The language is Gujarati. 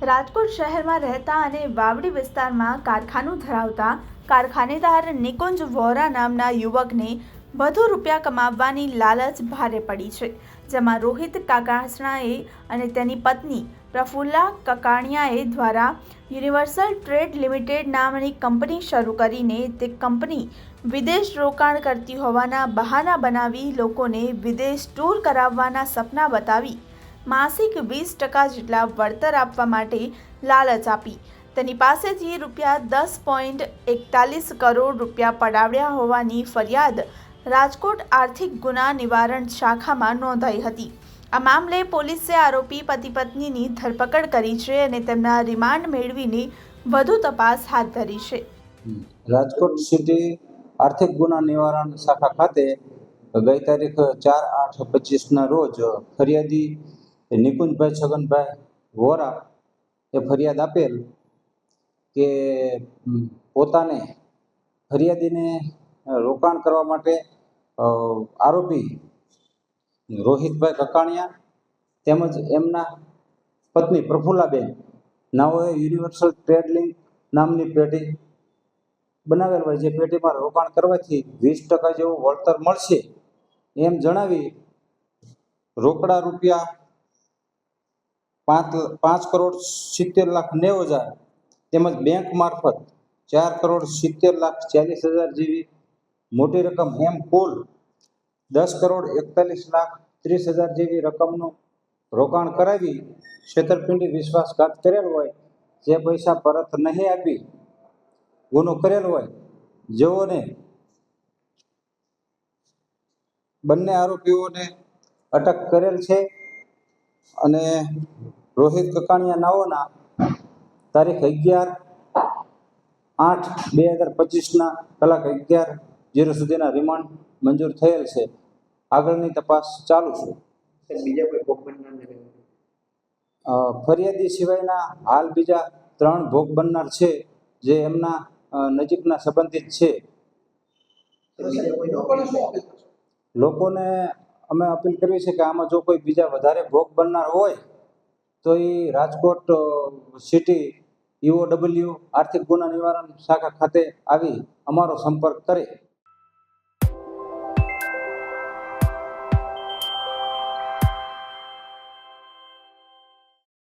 રાજકોટ શહેરમાં રહેતા અને વાવડી વિસ્તારમાં કારખાનું ધરાવતા કારખાનેદાર નિકુંજ વોરા નામના યુવકને વધુ રૂપિયા કમાવવાની લાલચ ભારે પડી છે, જેમાં રોહિત કાકાસણાએ અને તેની પત્ની પ્રફુલ્લા કકાણિયાએ દ્વારા યુનિવર્સલ ટ્રેડ લિમિટેડ નામની કંપની શરૂ કરીને તે કંપની વિદેશ રોકાણ કરતી હોવાના બહાના બનાવી લોકોને વિદેશ ટૂર કરાવવાના સપના બતાવી માસિક વીસ ટકા જેટલા વળતર આપવા માટે લાલચ આપી. તેની પાસેથી રૂપિયા દસ પોઈન્ટ એકતાલીસ કરોડ રૂપિયા પડાવ્યા હોવાની ફરિયાદ રાજકોટ આર્થિક ગુના નિવારણ શાખામાં નોંધાઈ હતી. આ મામલે પોલીસે આરોપી પતિ પત્નીની ધરપકડ કરી છે અને તેમના રિમાન્ડ મેળવીને વધુ તપાસ હાથ ધરી છે. રાજકોટ સિટી આર્થિક ગુના નિવારણ શાખા ખાતે ગઈ તારીખ ચાર આઠ પચીસના રોજ ફરિયાદી નિકુંજભાઈ છગનભાઈ વોરા એ ફરિયાદ આપેલ કે પોતાને ફરિયાદીને રોકાણ કરવા માટે આરોપી રોહિતભાઈ કકાણિયા તેમજ એમના પત્ની પ્રફુલ્લાબેન, નાઓએ યુનિવર્સલ ટ્રેડ લિંક નામની પેઢી બનાવેલ હોય, જે પેઢીમાં રોકાણ કરવાથી વીસ ટકા જેવું વળતર મળશે એમ જણાવી રોકડા રૂપિયા પાંચ પાંચ કરોડ સિત્તેર લાખ નેવું હજાર. તેમજ બેંક મારફત ચાર કરોડ સિત્તેર લાખ ચાલીસ હજાર જેવી મોટી રકમ એમ કુલ દસ કરોડ એકતાલીસ લાખ ત્રીસ હજાર જેવી રકમનું રોકાણ કરાવી છેતરપિંડી વિશ્વાસઘાત કરેલ હોય, જે પૈસા પરત નહીં આપી ગુનો કરેલ હોય, જેઓને બંને આરોપીઓને અટક કરેલ છે અને રોહિત કકાણિયા નાઓના તારીખ અગિયાર આઠ બે હજાર પચીસના કલાક અગિયાર જીરો સુધીના રિમાન્ડ મંજૂર થયેલ છે. આગળની તપાસ ચાલુ છે. ફરિયાદી સિવાયના હાલ બીજા ત્રણ ભોગ બનનાર છે જે એમના નજીકના સંબંધિત છે? લોકોને અમે અપીલ કરવી છે કે આમાં જો કોઈ બીજા વધારે ભોગ બનનાર હોય તો એ રાજકોટ સિટી ઈઓ ડબલ્યુ આર્થિક ગુના નિવારણ શાખા ખાતે આવી અમારો સંપર્ક કરે.